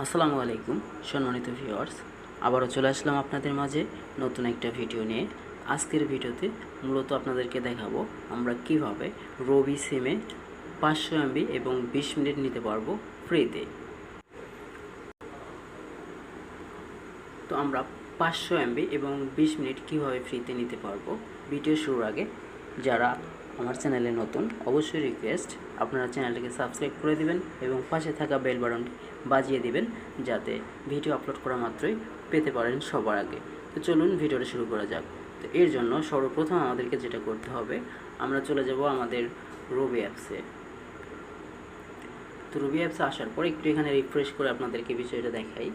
আসসালামু আলাইকুম, সম্মানিত ভিউয়ার্স আবারও চলে আসলাম আপনাদের মাঝে নতুন একটা ভিডিও নিয়ে। আজকের ভিডিওতে মূলত আপনাদেরকে দেখাবো আমরা কীভাবে রবি সিমে পাঁচশো এমবি এবং বিশ মিনিট নিতে পারব ফ্রিতে তো আমরা পাঁচশো এমবি এবং বিশ মিনিট কীভাবে ফ্রিতে নিতে পারব? ভিডিও শুরুর আগে যারা আমার চ্যানেলে নতুন, অবশ্যই রিকোয়েস্ট আপনারা চ্যানেলটিকে সাবস্ক্রাইব করে দিবেন এবং পাশে থাকা বেল বাটনটি বাজিয়ে দিবেন যাতে ভিডিও আপলোড করা মাত্রই পেতে পারেন সবার আগে। তো চলুন ভিডিওটা শুরু করা যাক। তো এর জন্য সর্বপ্রথম আমাদেরকে যেটা করতে হবে, আমরা চলে যাব আমাদের রবি অ্যাপসে তো রবি অ্যাপসে আসার পর একটু এখানে রিফ্রেশ করে আপনাদেরকে বিষয়টা দেখাই।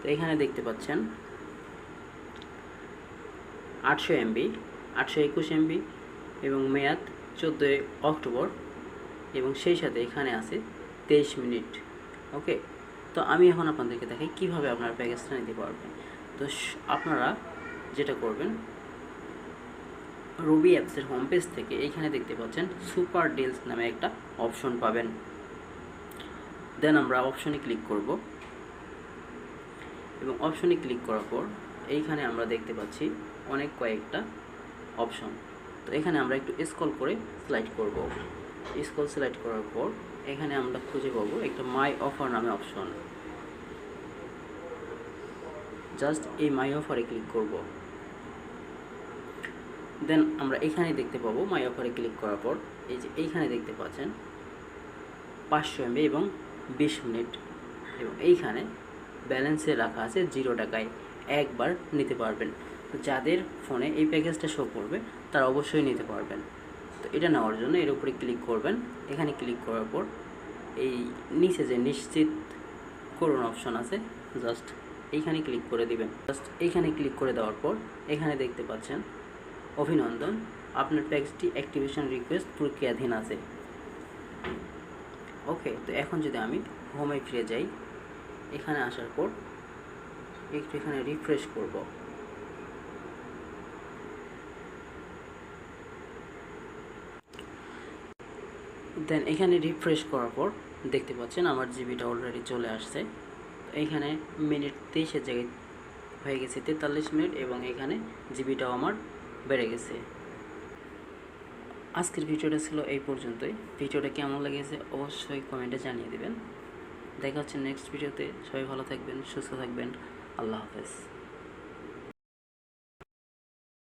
তো এখানে দেখতে পাচ্ছেন, আটশো এমবি আটশো একুশ এমবি এবং মেয়াদ চোদ্দোই অক্টোবর এবং সেই সাথে এখানে আছে তেইশ মিনিট, ওকে? তো আমি এখন আপনাদেরকে দেখাই কীভাবে আপনার প্যাকেজটা নিতে পারবেন। তো আপনারা যেটা করবেন রবি অ্যাপসের হোম পেজ থেকে এইখানে দেখতে পাচ্ছেন সুপার ডিলস নামে একটা অপশন পাবেন। দেন আমরা অপশনে ক্লিক করব। এবং অপশনে ক্লিক করার পর এইখানে আমরা দেখতে পাচ্ছি অনেক কয়েকটা অপশন তো এখানে আমরা একটু স্কল করে সিলেক্ট করব। স্কল সিলেক্ট করার পর এখানে আমরা খুঁজে পাবো একটা মাই অফার নামে অপশন জাস্ট এই মাই অফারে ক্লিক করব। দেন আমরা এখানে দেখতে পাবো মাই অফারে ক্লিক করার পর। এই যে এইখানে দেখতে পাচ্ছেন পাঁচশো এমবি এবং বিশ মিনিট। এবং এইখানে ব্যালেন্সে রাখা আছে জিরো টাকায়। একবার নিতে পারবেন। তো যাদের ফোনে এই প্যাকেজটা শো করবে, তারা অবশ্যই নিতে পারবেন। তো এটা নেওয়ার জন্য এর উপরে ক্লিক করবেন। এখানে ক্লিক করার পর এই নিচে যে নিশ্চিত করুন অপশন আছে জাস্ট এইখানে ক্লিক করে দিবেন। জাস্ট এইখানে ক্লিক করে দেওয়ার পর এখানে দেখতে পাচ্ছেন, অভিনন্দন, আপনার প্যাকেজটি অ্যাক্টিভেশন রিকোয়েস্ট প্রক্রিয়াধীন আছে। ওকে তো এখন যদি আমি হোমে ফিরে যাই, এখানে আসার পর একটু এখানে রিফ্রেশ করব। দেন এখানে রিফ্রেশ করার পর দেখতে পাচ্ছেন আমার জিবিটা অলরেডি চলে আসছে। এইখানে মিনিট তেইশের জায়গায় হয়ে গেছে তেতাল্লিশ মিনিট এবং এখানে জিবিটাও আমার বেড়ে গেছে। আজকের ভিডিওটা ছিল এই পর্যন্তই। ভিডিওটা কেমন লেগেছে অবশ্যই কমেন্টে জানিয়ে দেবেন। দেখা হচ্ছে নেক্সট ভিডিওতে সবাই ভালো থাকবেন, সুস্থ থাকবেন। আল্লাহ হাফেজ।